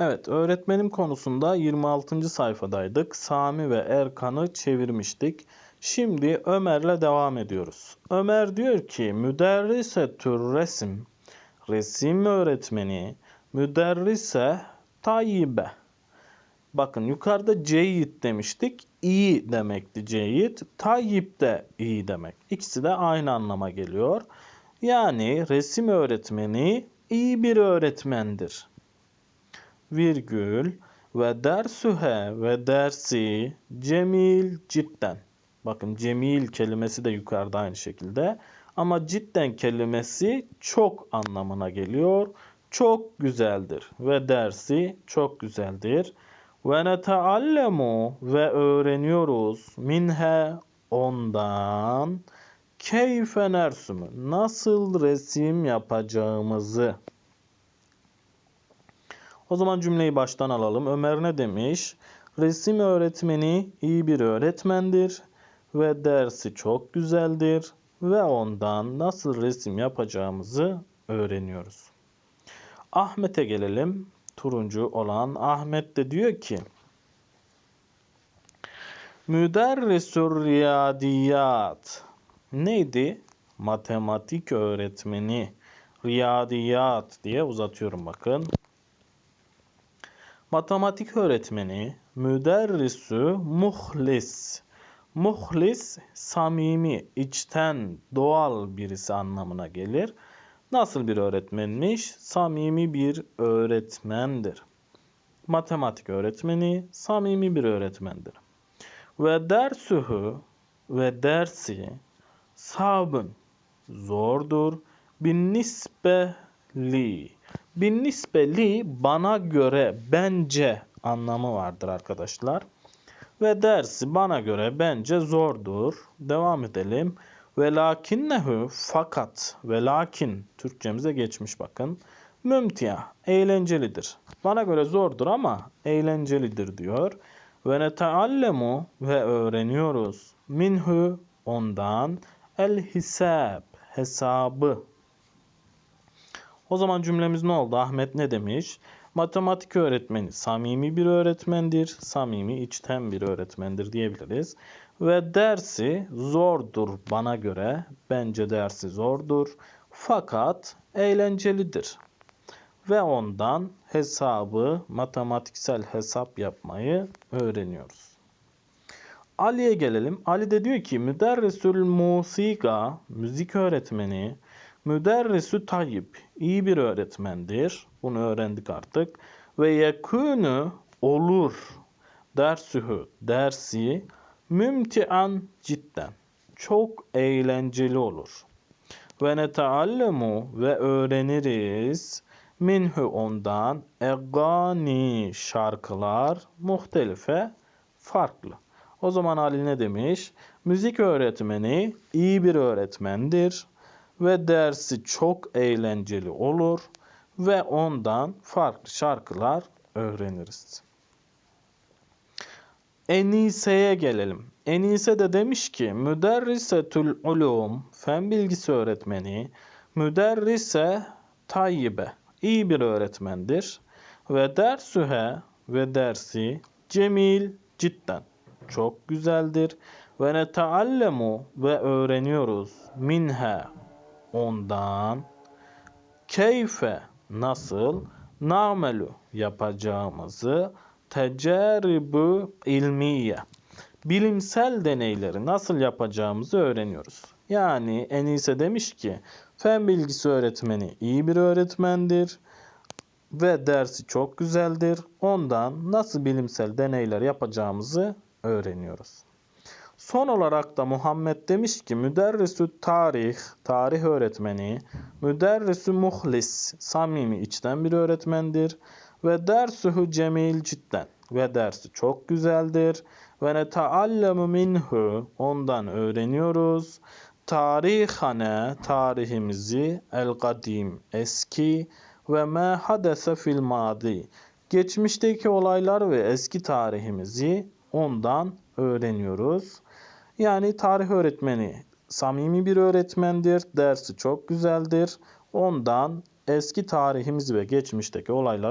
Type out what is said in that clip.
Evet, öğretmenim konusunda 26. sayfadaydık. Sami ve Erkan'ı çevirmiştik. Şimdi Ömer'le devam ediyoruz. Ömer diyor ki, müderrisetür resim, resim öğretmeni, müderrise tayyibe. Bakın yukarıda ceyit demiştik. İyi demekti ceyit. Tayyip de iyi demek. İkisi de aynı anlama geliyor. Yani resim öğretmeni iyi bir öğretmendir virgül ve dersühe ve dersi cemil cidden. Bakın cemil kelimesi de yukarıda aynı şekilde. Ama cidden kelimesi çok anlamına geliyor. Çok güzeldir. Ve dersi çok güzeldir. Ve neteallemu ve öğreniyoruz minhe ondan keyfe nasıl resim yapacağımızı. O zaman cümleyi baştan alalım. Ömer ne demiş? Resim öğretmeni iyi bir öğretmendir ve dersi çok güzeldir ve ondan nasıl resim yapacağımızı öğreniyoruz. Ahmet'e gelelim. Turuncu olan Ahmet de diyor ki Müderrisur riyadiyat neydi? Matematik öğretmeni riyadiyat diye uzatıyorum bakın. Matematik öğretmeni, müderrisü muhlis. Muhlis, samimi, içten, doğal birisi anlamına gelir. Nasıl bir öğretmenmiş? Samimi bir öğretmendir. Matematik öğretmeni, samimi bir öğretmendir. Ve dersühü ve dersi sabun zordur. Bin nisbeli Bin nispeli bana göre, bence anlamı vardır arkadaşlar. Ve dersi bana göre bence zordur. Devam edelim. Ve lakinnehu fakat ve lakin Türkçemize geçmiş bakın. Mümtiya eğlencelidir. Bana göre zordur ama eğlencelidir diyor. Ve neteallemu ve öğreniyoruz. Minhu ondan el hisab hesabı o zaman cümlemiz ne oldu? Ahmet ne demiş? Matematik öğretmeni samimi bir öğretmendir. Samimi, içten bir öğretmendir diyebiliriz. Ve dersi zordur bana göre. Bence dersi zordur. Fakat eğlencelidir. Ve ondan hesabı, matematiksel hesap yapmayı öğreniyoruz. Ali'ye gelelim. Ali de diyor ki müderrisül musika, müzik öğretmeni, Müderrisü tayyip iyi bir öğretmendir. Bunu öğrendik artık. Ve yekûnü olur dersühü dersi mümtian cidden çok eğlenceli olur. Ve neteallemu ve öğreniriz minhu ondan egani şarkılar muhtelife farklı. O zaman Ali ne demiş? Müzik öğretmeni iyi bir öğretmendir ve dersi çok eğlenceli olur ve ondan farklı şarkılar öğreniriz. Enise'ye gelelim. Enise de demiş ki müderrisetül ulum fen bilgisi öğretmeni müderrise tayyibe iyi bir öğretmendir ve dersühe ve dersi cemil cidden çok güzeldir ve neteallemu ve öğreniyoruz minha ondan keyfe nasıl namelu yapacağımızı tecaribu ilmiye bilimsel deneyleri nasıl yapacağımızı öğreniyoruz. Yani Enise demiş ki fen bilgisi öğretmeni iyi bir öğretmendir ve dersi çok güzeldir. Ondan nasıl bilimsel deneyler yapacağımızı öğreniyoruz. Son olarak da Muhammed demiş ki müderrisü tarih, tarih öğretmeni, müderrisü muhlis, samimi içten bir öğretmendir ve dersühü cemil cidden ve dersi çok güzeldir ve neteallemu minhu ondan öğreniyoruz. Tarihane tarihimizi el kadim eski ve ma hadese fil madi geçmişteki olaylar ve eski tarihimizi ondan öğreniyoruz. Yani tarih öğretmeni samimi bir öğretmendir. Dersi çok güzeldir. Ondan eski tarihimizi ve geçmişteki olayları